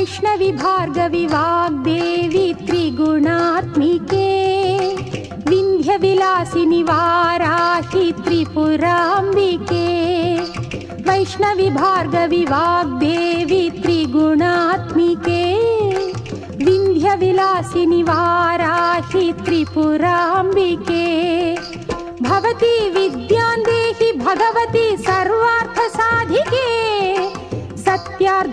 वैष्णवि वैष्णविभार्गविवाग्देवि त्रिगुणात्मिके विन्ध्यविलासिनि वाराहि त्रिपुराम्बिके वैष्णवि वैष्णविभार्गविवाग्देवि त्रिगुणात्मिके विन्ध्यविलासिनि वाराहि त्रिपुराम्बिके। भवती विद्यां देहि भगवती सर्वार्थसाधिके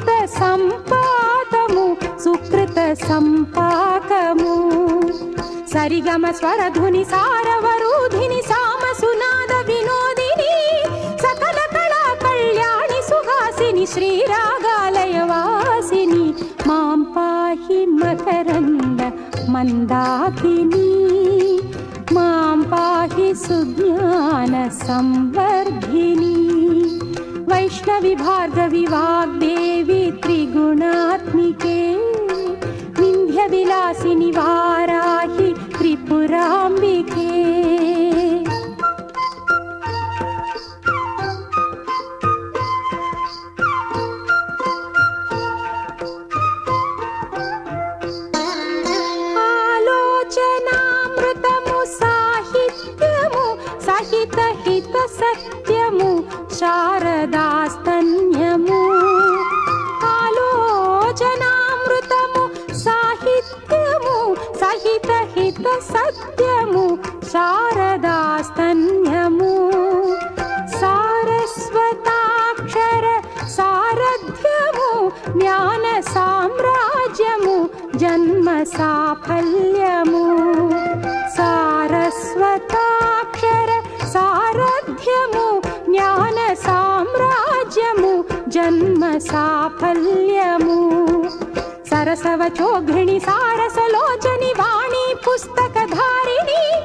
సుకృత సంపాదము సుకృత సంపాకము సరిగమ స్వరధుని సారవరూధిని సామ సునాద వినోదిని సకల కళా కళ్యాణి సుహాసిని శ్రీరాగాలయవాసిని మాం పాహి మకరంద మందాకిని మాం పాహి సుజ్ఞాన సంవర్ధిని. వైష్ణవి భార్గవి వాగ్దేవి త్రిగుణాత్మికే. వింధ్య విలాసిని వారాహి త్రిపురాంబికే. ఆలోచనామృతము సాహిత్యము సహిత హిత సత్యము శారదాస్తన్యము ఆలోచనామృతము సాహిత్యము సహిత హిత సత్యము శారదాస్తన్యము సారస్వతాక్షర సారథ్యము జ్ఞాన సామ్రాజ్యము జన్మ సాఫల్యము సారస్వతాక్షర సాఫల్యము. సరసవ చోఘిణి సారసలోచని వాణి పుస్తకధారిణీ.